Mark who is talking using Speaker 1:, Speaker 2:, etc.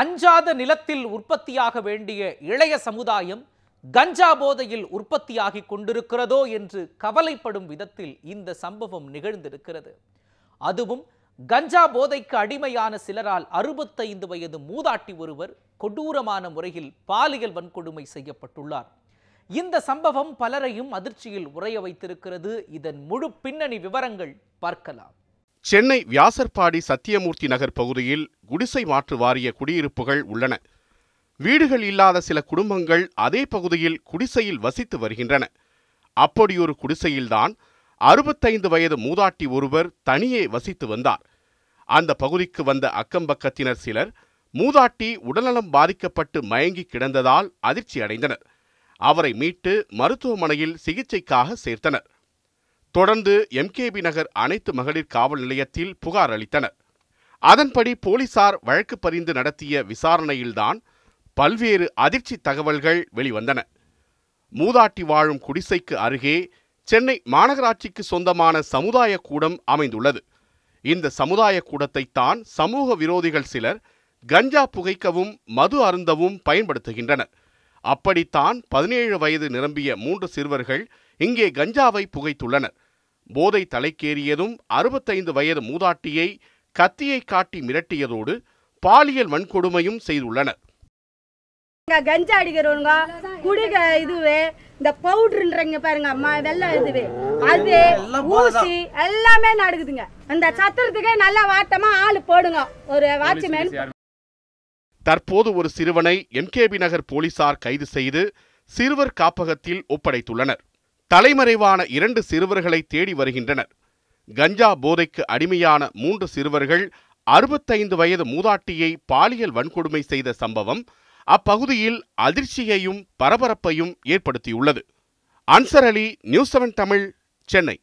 Speaker 1: அஞ்சாத நிலத்தில் உற்பத்தியாக வேண்டிய இளைய சமுதாயம் கஞ்சா போதையில் உற்பத்தியாகி கொண்டிருக்கிறதோ என்று கவலைப்படும் விதத்தில் இந்த சம்பவம் நிகழ்ந்திருக்கிறது. அதுவும் கஞ்சா போதைக்கு அடிமையான சிலரால் அறுபத்தைந்து வயது மூதாட்டி ஒருவர் கொடூரமான முறையில் பாலியல் வன்கொடுமை செய்யப்பட்டுள்ளார். இந்த சம்பவம் பலரையும் அதிர்ச்சியில் உறைய வைத்திருக்கிறது. இதன் முழு பின்னணி விவரங்கள் பார்க்கலாம்.
Speaker 2: சென்னை வியாசர்பாடி சத்தியமூர்த்தி நகர் பகுதியில் குடிசை மாற்று வாரிய குடியிருப்புகள் உள்ளன. வீடுகள் இல்லாத சில குடும்பங்கள் அதே பகுதியில் குடிசையில் வசித்து வருகின்றன. அப்படியொரு குடிசையில்தான் அறுபத்தைந்து வயது மூதாட்டி ஒருவர் தனியே வசித்து வந்தார். அந்த பகுதிக்கு வந்த அக்கம்பக்கத்தினர் சிலர் மூதாட்டி உடல்நலம் பாதிக்கப்பட்டு மயங்கி கிடந்ததால் அதிர்ச்சி அடைந்தனர் அவரை மீட்டு மருத்துவமனையில் சிகிச்சைக்காக சேர்த்தனர். தொடர்ந்து எம்கேபி நகர் அனைத்து மகளிர் காவல் நிலையத்தில் புகார் அளித்தனர். அதன்படி போலீசார் வழக்கு பரிந்து நடத்திய விசாரணையில்தான் பல்வேறு அதிர்ச்சி தகவல்கள் வெளிவந்தன. மூதாட்டி வாழும் குடிசைக்கு அருகே சென்னை மாநகராட்சிக்கு சொந்தமான சமுதாய கூடம் அமைந்துள்ளது. இந்த சமுதாய கூடத்தைத்தான் சமூக விரோதிகள் சிலர் கஞ்சா புகைக்கவும் மது அருந்தவும் பயன்படுத்துகின்றனர். அப்படித்தான் பதினேழு வயது நிரம்பிய மூன்று சிறுவர்கள் இங்கே கஞ்சாவை புகைத்துள்ளனர். போதை தலைக்கேறியதும் அறுபத்தைந்து வயது மூதாட்டியை கத்தியை காட்டி மிரட்டியதோடு பாலியல் வன்கொடுமையும் செய்துள்ளனர்.
Speaker 3: கஞ்சா அடிக்கிறவங்க குடிக இதுவே இந்த பவுடர்ன்றீங்க பாருங்க அம்மா வெள்ளை இதுவே. அது ஊசி எல்லாமே நடக்குதுங்க அந்த சத்திரத்துக்கே நல்லா வாட்டமா ஆளு போடுங்க. ஒரு வாட்ச்மேன்.
Speaker 2: தற்போது ஒரு சிறுவனை எம்கேபி நகர் போலீசார் கைது செய்து சிறுவர் காப்பகத்தில் ஒப்படைத்துள்ளனர். தலைமறைவான இரண்டு சிறுவர்களை தேடி வருகின்றனர். கஞ்சா போதைக்கு அடிமையான மூன்று சிறுவர்கள் அறுபத்தைந்து வயது மூதாட்டியை பாலியல் வன்கொடுமை செய்த சம்பவம் அப்பகுதியில் அதிர்ச்சியையும் பரபரப்பையும் ஏற்படுத்தியுள்ளது. Ansar Ali news seven Tamil Chennai.